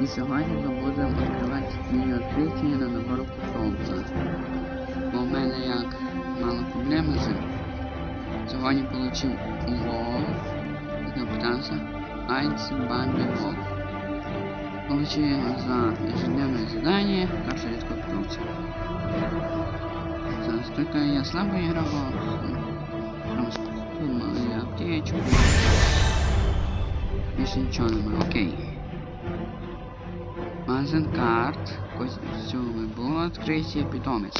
І сьогодні ми будемо відкривати мені відкриття на набор питомця. Бо в мене як мало проблеми з цим. Сьогодні получив лол. Запитався. Айц Бамби Лол. Получил его за ежедневное задание, так что редко питомца. За столько я слабо игровал. Просто мою аптечку. Більше нічого немає, окей. Магазин карт. Костюмы было открытие питомец.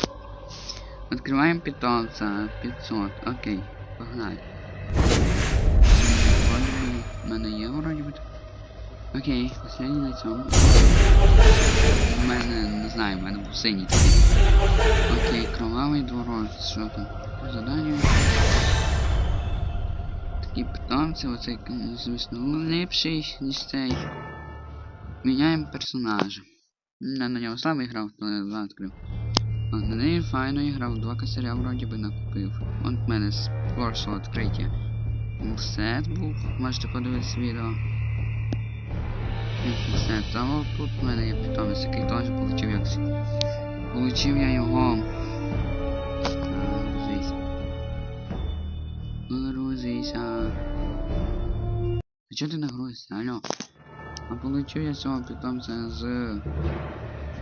Открываем питомца 500. Окей, погнали. Вроде бы, в мене є вроде би. Окей, последній на цьому. У мене, не знаю, в мене був синій такий. Окей, кровавий дворець, що там? По заданню. Такі питомці, оцей, звісно, ліпший, ніж цей. Міняємо персонажа. Я на нього слабо грав, то я відкрив. А на неї файно грав, два косаря вроді би накупив. От в мене з першого відкриття. Сет був, можете подивитися відео. Все, того тут в мене є питомець, який теж получив якось. Получив я його. А, Грузись. Грузися. А чого ти не грузишся? Алло. А получив я цього питомця з...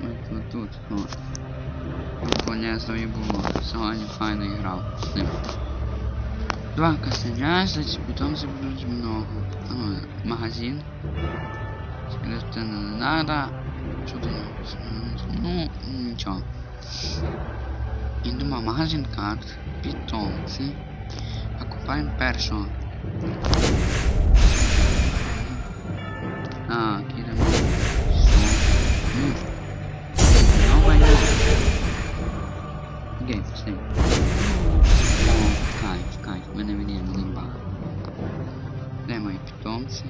От тут, от. Полезно було. Сьогодні файно грав з ним. Два косаря, значить питомців будуть много. А, магазин. Если не надо, что ты Ну, ничего. Йдемо магазин карт, питомці. Покупаємо першого. Ah, aqui também. Hum. Não vai dar. Ninguém, sim. Cai, cai. Meu nome é Limba. Lembra aí, Thompson.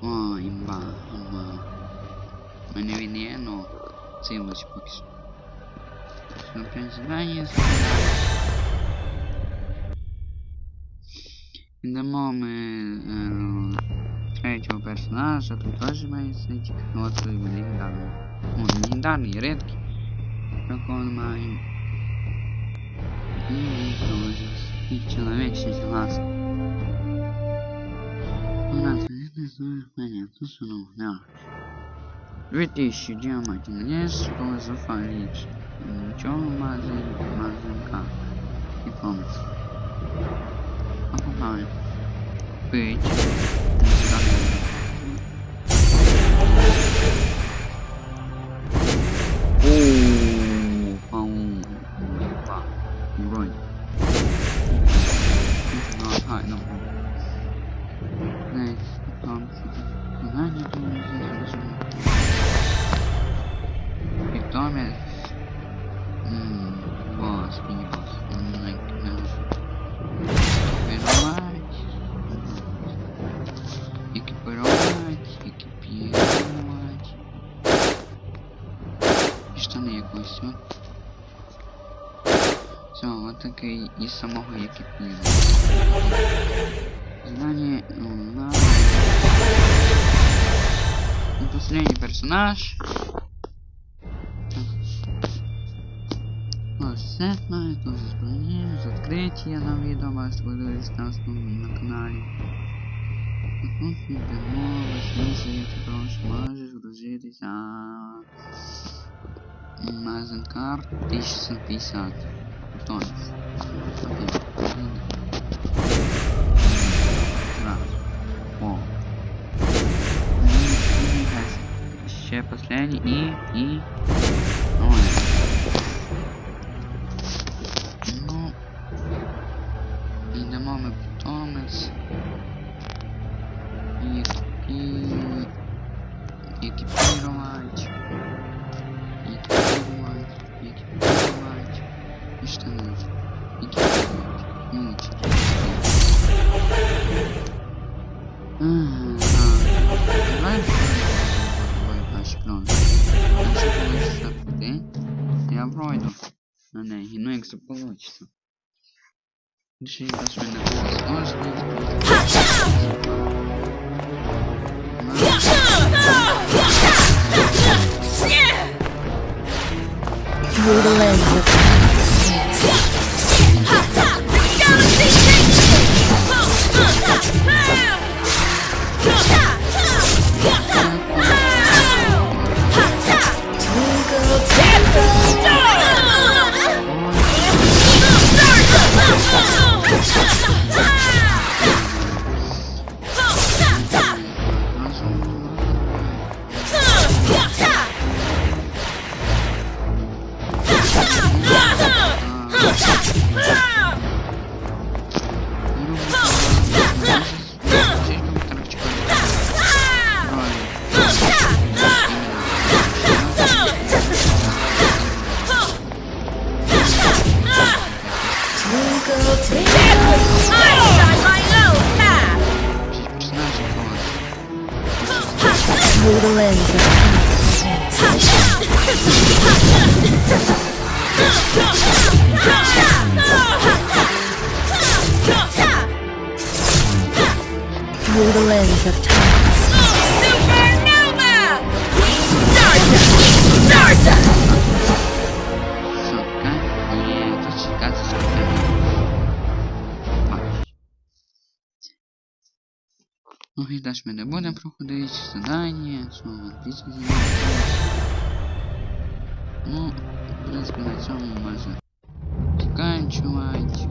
Oh, Imba, Imba. Meu nome é no. Sim, mas tipo isso. Não pensa mais. Йдемо ми е, третього персонажа, тут теж має сидіти. Ну от легендарний. Ну, не легендарний, редкий. Такого маємо. І теж. І чоловічний глаз. У нас не знаю, понятно, что ну, да. 2000 диамантов. on which does không Mẹ rồi Nó hại nó Này Con Nó hại nó Nó hại nó Nó hại штани якось, от. Все, вот такий із самого екіпіру. Знание, ну, надо. И последний персонаж. Ось це знаю, теж зброї, з відкриття на відео, можете подивитися на на каналі. Тут весніше, як ти прошу, можеш грузитися. mais um carro, mas ancar este pisado então ok bom. Shepas Lane e e olha é. não. Ainda mal me Thomas Through the lens of Through the lens of time. Through the lens of time Ну і далі ми не будемо проходити задання, знову англійське задання. Ну, в принципі, на цьому можна заканчувати.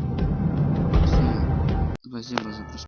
Всім спасибо за просмотр.